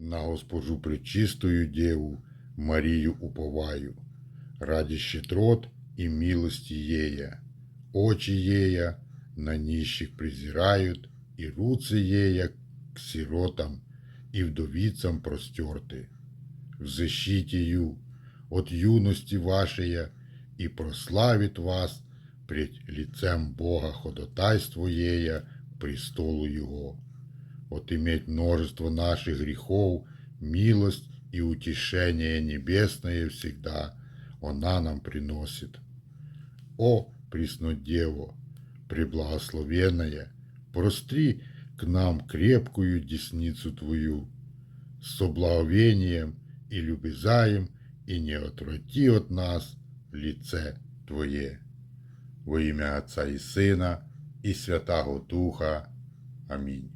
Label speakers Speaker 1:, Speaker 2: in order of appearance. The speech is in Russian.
Speaker 1: На госпожу пречистую Деву Марию уповаю, ради щедрот и милости ея. Очи ея на нищих презирают, и руцы ея к сиротам и вдовицам простерты. Взыщите ю от юности вашей и прославит вас пред лицем Бога ходатайство ея престолу Его. Вот иметь множество наших грехов, милость и утешение небесное всегда она нам приносит. О, Преснодево, преблагословенная, простри к нам крепкую десницу Твою, с соблаговением и любезаем, и не отврати от нас лице Твоє. Во ім'я Отця і Сина, і Святого Духа. Амінь.